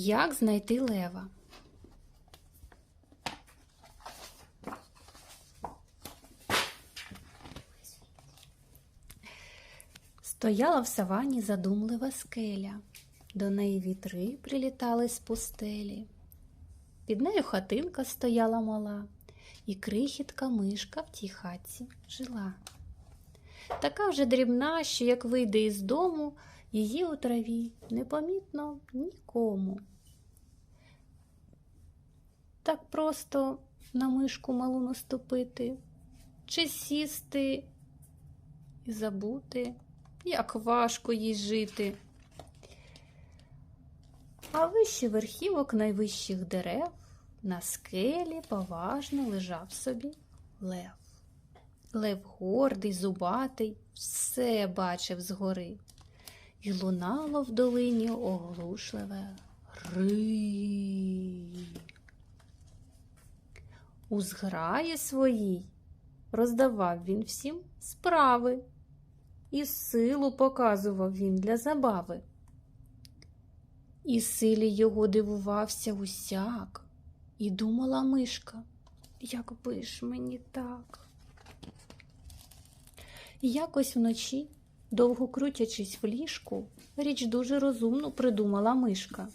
Як знайти лева? Стояла в савані задумлива скеля, до неї вітри прилітали з пустелі. Під нею хатинка стояла мала, і крихітка мишка в тій хатці жила. Така вже дрібна, що як вийде із дому, її у траві непомітно нікому. Так просто на мишку малу наступити, чи сісти і забути, як важко їй жити. А вище верхівок найвищих дерев на скелі поважно лежав собі лев. Лев гордий, зубатий, все бачив згори, і лунало в долині оглушливе гри. У зграї своїй роздавав він всім справи, і силу показував він для забави. І силі його дивувався усяк, і думала мишка, якби ж мені так. І якось вночі, довго крутячись в ліжку, річ дуже розумну придумала мишка.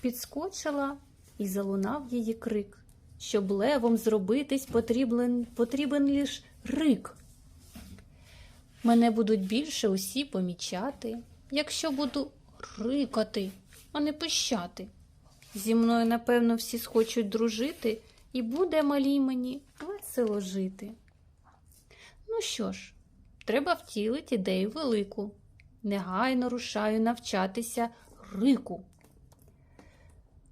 Підскочила і залунав її крик. Щоб левом зробитись, потрібен, потрібен лиш рик. Мене будуть більше усі помічати, якщо буду рикати, а не пищати. Зі мною, напевно, всі схочуть дружити, і буде малій мені весело жити. Ну що ж, треба втілити ідею велику. Негайно рушаю навчатися рику.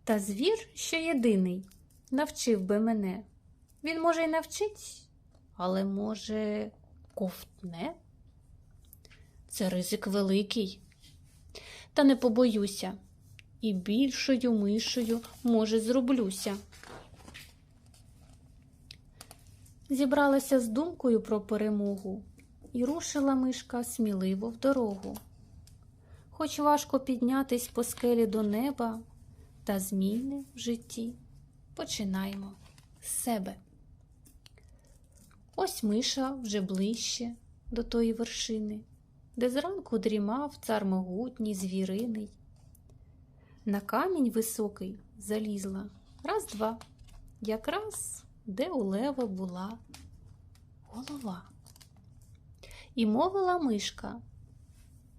Та звір, що єдиний, навчив би мене. Він, може, й навчить, але, може, ковтне? Це ризик великий. Та не побоюся, і більшою мишею, може, зроблюся. Зібралася з думкою про перемогу, і рушила мишка сміливо в дорогу. Хоч важко піднятись по скелі до неба, та зміни в житті починаємо з себе. Ось миша вже ближче до тої вершини, де зранку дрімав цар могутній звіриний. На камінь високий залізла раз-два, якраз де у лева була голова. І мовила мишка,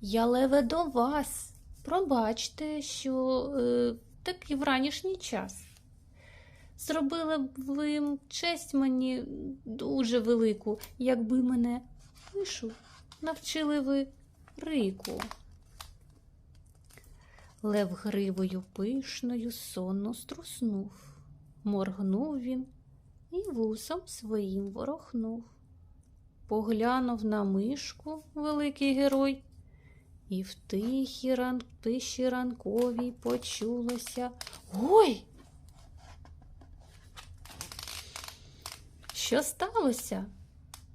я леве до вас. Пробачте, що е, такий вранішній час. Зробили б ви честь мені дуже велику, якби мене мишу навчили ви рику. Лев гривою пишною сонно струснув, моргнув він і вусом своїм ворохнув. Поглянув на мишку великий герой, і в тихій ран... тиші ранковій почулося Ой! Що сталося?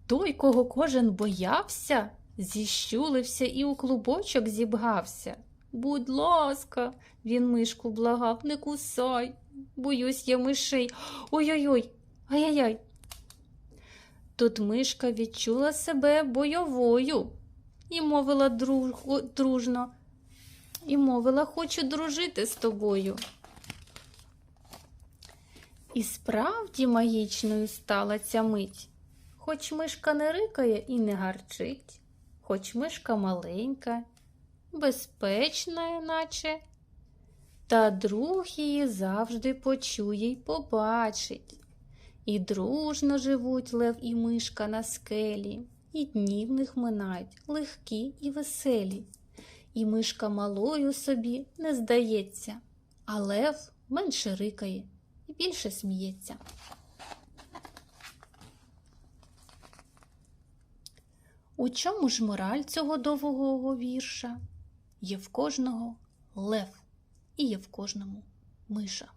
Той, кого кожен боявся, зіщулився і у клубочок зібгався. Будь ласка, він мишку благав, не кусай, боюсь я мишей. Ой-ой-ой, ай-яй-яй. Тут мишка відчула себе бойовою і мовила друж... дружно, і мовила, хочу дружити з тобою. І справді магічною стала ця мить. Хоч мишка не рикає і не гарчить, хоч мишка маленька, безпечна, наче, та друг її завжди почує й побачить. І дружно живуть лев і мишка на скелі, і дні в них минають легкі і веселі. І мишка малою собі не здається, а лев менше рикає і більше сміється. У чому ж мораль цього довгого вірша? Є в кожного лев і є в кожному миша.